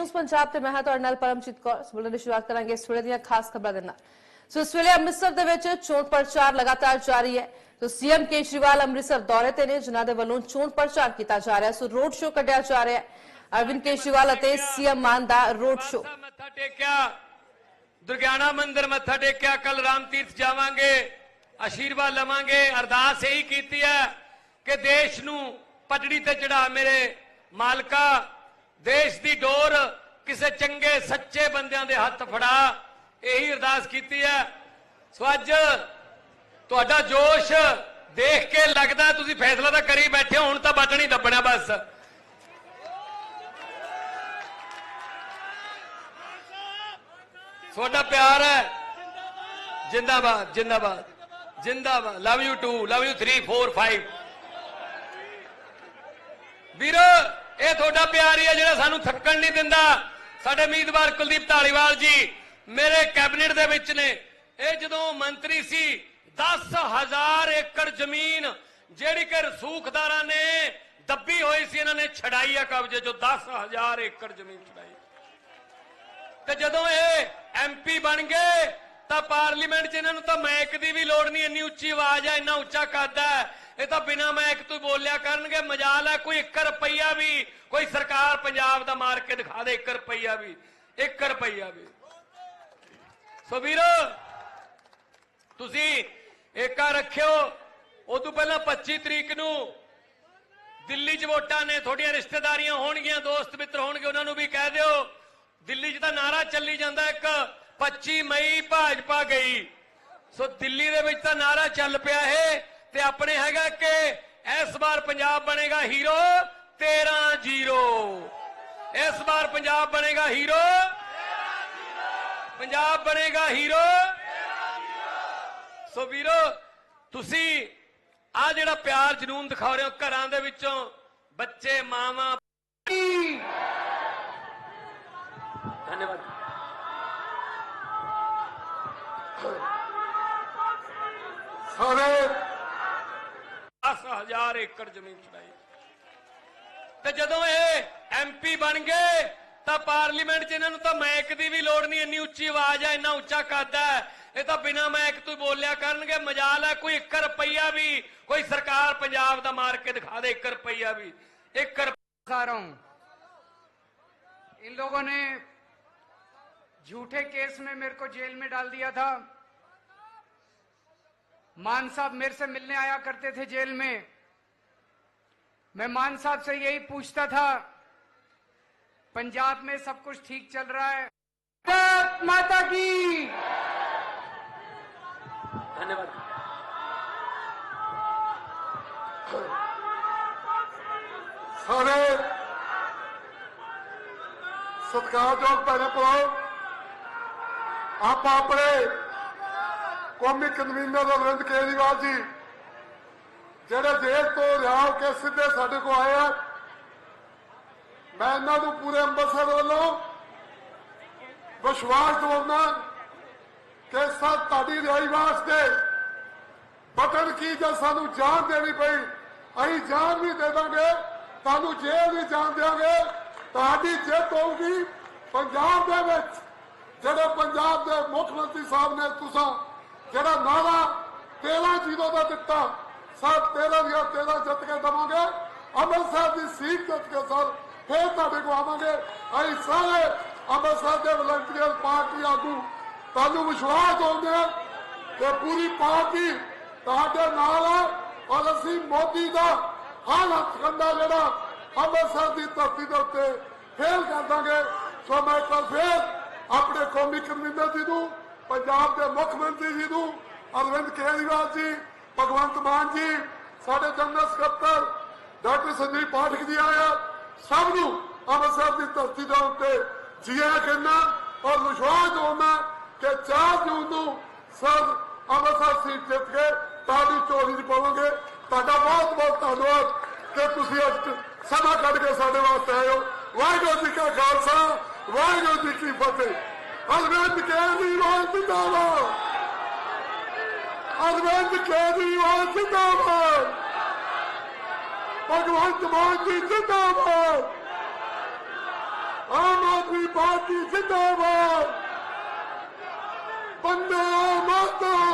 News Punjab ਤੇ ਮੈਂ ਹਾਂ ਤੁਹਾਡੇ ਨਾਲ ਪਰਮਜੀਤ ਕੌਰ। ਇਸ ਦੀ ਸ਼ੁਰੂਆਤ ਕਰਾਂਗੇ। ਇਸ ਵੇਲੇ ਦੀਆਂ ਖਾਸ ਖਬਰਾਂ ਦੇ ਨਾਲ। ਸੋ ਇਸ ਵੇਲੇ ਅੰਮ੍ਰਿਤਸਰ ਦੇ ਵਿੱਚ ਚੋਣ ਪ੍ਰਚਾਰ ਲਗਾਤਾਰ ਜਾਰੀ ਹੈ। ਸੋ ਸੀਐਮ ਕੇਜਰੀਵਾਲ ਅੰਮ੍ਰਿਤਸਰ ਦੌਰੇ ਤੇ ਨੇ, ਜਿਨ੍ਹਾਂ ਦੇ ਵੱਲੋਂ ਚੋਣ ਪ੍ਰਚਾਰ ਕੀਤਾ ਜਾ ਰਿਹਾ। ਸੋ ਰੋਡ ਸ਼ੋਅ ਕੱਢਿਆ ਜਾ ਰਿਹਾ ਹੈ। ਅਰਵਿੰਦ ਕੇਜਰੀਵਾਲ ਅਤੇ ਸੀਐਮ ਮਾਨ ਦਾ ਰੋਡ ਸ਼ੋਅ। ਮੱਥਾ ਟੇਕਿਆ। ਦੁਰਗਿਆਣਾ ਮੰਦਿਰ ਮੱਥਾ ਟੇਕਿਆ। ਕੱਲ ਰਾਮ ਤੀਰਥ ਜਾਵਾਂਗੇ। ਆਸ਼ੀਰਵਾਦ ਲਵਾਂਗੇ। ਅਰਦਾਸ ਇਹੀ ਕੀਤੀ ਹੈ ਕਿ ਦੇਸ਼ ਨੂੰ ਪਟੜੀ ਤੇ ਚੜਾ ਮੇਰੇ ਮਾਲਕਾ ਦੇਸ਼ ਦੀ ਡੋਰ ਕਿਸੇ ਚੰਗੇ, ਸੱਚੇ ਬੰਦਿਆਂ ਦੇ ਹੱਥ ਫੜਾ, ਇਹੀ ਅਰਦਾਸ ਕੀਤੀ ਹੈ। ਸੋ ਅੱਜ ਤੁਹਾਡਾ ਜੋਸ਼ ਦੇਖ ਕੇ ਲੱਗਦਾ, ਤੁਸੀਂ ਫੈਸਲਾ ਤਾਂ ਕਰੀ ਬੈਠੇ ਹੋ, ਹੁਣ ਤਾਂ ਬਟਨ ਹੀ ਦੱਬਣਾ ਬਸ। ਤੁਹਾਡਾ ਪਿਆਰ ਹੈ। ਜਿੰਦਾਬਾਦ ਜਿੰਦਾਬਾਦ ਜਿੰਦਾਬਾਦ। ਲਵ ਯੂ 2 ਲਵ ਯੂ 3 4 5 ਵੀਰੋ ਇਹ ਤੁਹਾਡਾ ਪਿਆਰ ਹੀ ਹੈ ਜਿਹੜਾ ਸਾਨੂੰ ਥੱਕਣ ਨਹੀਂ ਦਿੰਦਾ। ਸਾਡੇ ਉਮੀਦਵਾਰ ਕੁਲਦੀਪ ਢਾਲੀਵਾਲ ਜੀ, ਮੇਰੇ ਕੈਬਨਿਟ ਦੇ ਵਿੱਚ ਨੇ। ਇਹ ਜਦੋਂ ਮੰਤਰੀ ਸੀ 10000 ਏਕੜ ਜ਼ਮੀਨ ਜਿਹੜੀ ਕਿ ਰਸੂਖਦਾਰਾਂ ਨੇ ਦੱਬੀ ਹੋਈ ਸੀ, ਇਹਨਾਂ ਨੇ ਛਡਾਈ ਆ ਕਬਜ਼ੇ ਚੋਂ। 10000 ਏਕੜ ਜ਼ਮੀਨ ਛਡਾਈ। ਤੇ ਜਦੋਂ ਇਹ ਐਮਪੀ ਬਣ ਗਏ, ਤਾਂ ਪਾਰਲੀਮੈਂਟ 'ਚ ਇਹਨਾਂ ਨੂੰ ਤਾਂ ਮੈਕ ਦੀ ਵੀ ਲੋੜ ਨਹੀਂ, ਇੰਨੀ ਉੱਚੀ ਆਵਾਜ਼ ਆ, ਇੰਨਾ ਉੱਚਾ ਕੱਦ ਹੈ ਇਹ ਤਾਂ ਬਿਨਾ ਮਾਈਕ ਤੋਂ ਹੀ ਬੋਲਿਆ ਕਰਨਗੇ, ਮਜਾਲ ਹੈ, ਕੋਈ 1 ਰੁਪਈਆ ਵੀ, ਕੋਈ ਸਰਕਾਰ ਪੰਜਾਬ ਦਾ ਮਾਰ ਕੇ ਦਿਖਾ ਦੇ 1 ਰੁਪਈਆ ਵੀ 1 ਰੁਪਈਆ ਵੀ। ਸੋ ਵੀਰੋ, ਤੁਸੀਂ ਏਕਾ ਰੱਖਿਓ। ਉਦੋਂ ਪਹਿਲਾਂ 25 ਤਰੀਕ ਨੂੰ ਦਿੱਲੀ 'ਚ ਵੋਟਾਂ ਨੇ, ਤੁਹਾਡੀਆਂ ਰਿਸ਼ਤੇਦਾਰੀਆਂ ਹੋਣਗੀਆਂ, ਦੋਸਤ ਮਿੱਤਰ ਹੋਣਗੇ, ਉਹਨਾਂ ਨੂੰ ਵੀ ਕਹਿ ਦਿਓ। ਦਿੱਲੀ 'ਚ ਤਾਂ ਨਾਰਾ ਚੱਲੀ ਜਾਂਦਾ ਇੱਕ 25 ਮਈ ਭਾਜਪਾ ਗਈ। ਸੋ ਦਿੱਲੀ ਦੇ ਵਿੱਚ ਤਾਂ ਨਾਰਾ ਚੱਲ ਪਿਆ ਇਹ। ਤੇ ਆਪਣੇ ਹੈਗਾ ਕਿ ਇਸ ਵਾਰ ਪੰਜਾਬ ਬਣੇਗਾ ਹੀਰੋ 13 ਜ਼ੀਰੋ। ਇਸ ਵਾਰ ਪੰਜਾਬ ਬਣੇਗਾ ਹੀਰੋ ਪੰਜਾਬ ਬਣੇਗਾ ਹੀਰੋ। ਸੋ ਵੀਰੋ, ਤੁਸੀਂ ਆ ਜਿਹੜਾ ਪਿਆਰ ਜਨੂਨ ਦਿਖਾ ਰਹੇ ਹੋ ਘਰਾਂ ਦੇ ਵਿੱਚੋਂ, ਬੱਚੇ, ਮਾਵਾਂ। ਧੰਨਵਾਦ। ਸਾਰੇ 10000 ਏਕੜ ਜ਼ਮੀਨ ਛਡਾਈ ਤੇ ਜਦੋਂ ਇਹ ਐਮਪੀ ਬਣ ਗਏ ਤਾਂ ਪਾਰਲੀਮੈਂਟ 'ਚ ਇਹਨਾਂ ਨੂੰ ਤਾਂ ਮਾਈਕ ਦੀ ਵੀ ਲੋੜ ਨਹੀਂ ਇੰਨੀ ਉੱਚੀ ਆਵਾਜ਼ ਹੈ ਇੰਨਾ ਉੱਚਾ ਕੱਦ ਹੈ ਇਹ ਤਾਂ ਬਿਨਾ ਮਾਈਕ ਤੋਂ ਹੀ ਬੋਲਿਆ ਕਰਨਗੇ ਮਜਾਲ ਹੈ ਕੋਈ 1 ਰੁਪਈਆ ਵੀ ਕੋਈ ਸਰਕਾਰ ਪੰਜਾਬ ਦਾ ਮਾਰ ਕੇ ਦਿਖਾ ਦੇ 1 ਰੁਪਈਆ ਵੀ 1 दिखा रहा हूं इन लोगों ने झूठे केस में मेरे को जेल में डाल दिया था मान साहब मेरे से मिलने आया करते थे जेल में। मैं मान साहब से यही पूछता था, पंजाब में सब कुछ ठीक चल रहा है? भारत माता की। धन्यवाद। सारे सत्कार जो पहले तो आप अपने ਕੌਮੀ ਕਨਵੀਨਰ ਅਰਵਿੰਦ ਕੇਜਰੀਵਾਲ ਜੀ, ਜਿਹੜੇ ਜੇਲ੍ਹ ਤੋਂ ਰਿਹਾ ਕੇ ਸਿੱਧੇ ਸਾਡੇ ਕੋਲ ਆਏ ਆ, ਮੈਂ ਇਹਨਾਂ ਨੂੰ ਪੂਰੇ ਅੰਮ੍ਰਿਤਸਰ ਵੱਲੋਂ ਵਿਸ਼ਵਾਸ ਦਿਵਾਉਣਾ ਕਿ ਸਰ ਤੁਹਾਡੀ ਰਿਹਾਈ ਵਾਸਤੇ ਬਟਨ ਕੀ ਜੇ ਸਾਨੂੰ ਜਾਨ ਦੇਣੀ ਪਈ, ਅਸੀਂ ਜਾਨ ਵੀ ਦੇ ਦਾਂਗੇ, ਤੁਹਾਨੂੰ ਜੇਲ੍ਹ ਵੀ ਜਾਨ ਦੇਵਾਂਗੇ ਤੁਹਾਡੀ ਜਿੱਤ ਹੋਊਗੀ ਪੰਜਾਬ ਦੇ ਵਿੱਚ, ਜਿਹੜੇ ਪੰਜਾਬ ਦੇ ਮੁੱਖ ਮੰਤਰੀ ਸਾਹਿਬ ਨੇ ਤੁਸੀਂ ਜਿਹੜਾ ਨਾਰਾ 13 ਜ਼ੀਰੋ ਦਾ ਦਿੱਤਾ, ਸਰ 13 ਦੀਆਂ 13 ਜਿੱਤ ਕੇ ਦਵਾਂਗੇ। ਅੰਮ੍ਰਿਤਸਰ ਦੀ ਸੀਟ ਜਿੱਤ ਕੇ ਸਰ ਫੇਰ ਤੁਹਾਡੇ ਕੋਲ ਆਵਾਂਗੇ। ਅਸੀਂ ਸਾਰੇ ਅੰਮ੍ਰਿਤਸਰ ਦੇ ਵਲੰਟੀਅਰ ਪਾਰਟੀ ਆਗੂ, ਤੁਹਾਨੂੰ ਵਿਸ਼ਵਾਸ ਦਿਵਾਉਂਦੇ ਹਾਂ ਪੂਰੀ ਪਾਰਟੀ ਤੁਹਾਡੇ ਨਾਲ ਹੈ ਔਰ ਅਸੀਂ ਮੋਦੀ ਦਾ ਹਰ ਹੱਥ ਹੱਥਕੰਡਾ ਜਿਹੜਾ ਅੰਮ੍ਰਿਤਸਰ ਦੀ ਧਰਤੀ ਦੇ ਉੱਤੇ ਫੇਲ ਕਰ ਦਾਂਗੇ। ਸੋ ਮੈਂ ਇੱਕ ਵਾਰ ਫੇਰ ਆਪਣੇ ਕੌਮੀ ਕਨਵੀਨਰ ਜੀ ਨੂੰ ਪੰਜਾਬ ਦੇ ਮੁੱਖ ਮੰਤਰੀ ਜੀ ਨੂੰ ਅਰਵਿੰਦ ਕੇਜਰੀਵਾਲ ਜੀ, ਭਗਵੰਤ ਮਾਨ ਜੀ, ਸਾਡੇ ਜਨਰਲ ਸਕੱਤਰ ਡਾਕਟਰ ਸੰਦੀਪ ਪਾਠਕ ਜੀ ਆਇਆ ਸਭ ਨੂੰ ਅੰਮ੍ਰਿਤਸਰ ਦੀ ਧਰਤੀ ਦੇ ਉੱਤੇ ਜੀਆ ਕਹਿੰਦਾ ਔਰ ਵਿਸ਼ਵਾਸ ਦਿਵਾਉਣਾ ਕਿ 4 ਜੂਨ ਨੂੰ ਸਰ ਅੰਮ੍ਰਿਤਸਰ ਸੀਟ ਜਿੱਤ ਕੇ ਤੁਹਾਡੀ ਚੋਰੀ 'ਚ ਪਾਵਾਂਗੇ। ਤੁਹਾਡਾ ਬਹੁਤ ਬਹੁਤ ਧੰਨਵਾਦ ਕਿ ਤੁਸੀਂ ਅੱਜ ਸਮਾਂ ਕੱਢ ਕੇ ਸਾਡੇ ਵਾਸਤੇ ਆਏ ਹੋ। ਵਾਹਿਗੁਰੂ ਜੀ ਕਾ ਖਾਲਸਾ, ਵਾਹਿਗੁਰੂ ਜੀ ਕੀ ਫਤਿਹ। ਅਰਵਿੰਦ ਕੇਜਰੀਵਾਲ ਜਿੰਦਾਬਾਦ ਅਰਵਿੰਦ ਕੇਜਰੀਵਾਲ ਜਿੰਦਾਬਾਦ ਭਗਵੰਤ ਮਾਨ ਜੀ ਜਿੰਦਾਬਾਦ ਆਮ ਆਦਮੀ ਪਾਰਟੀ ਜਿੰਦਾਬਾਦ ਬੰਦੇ ਮਾਤਰਮ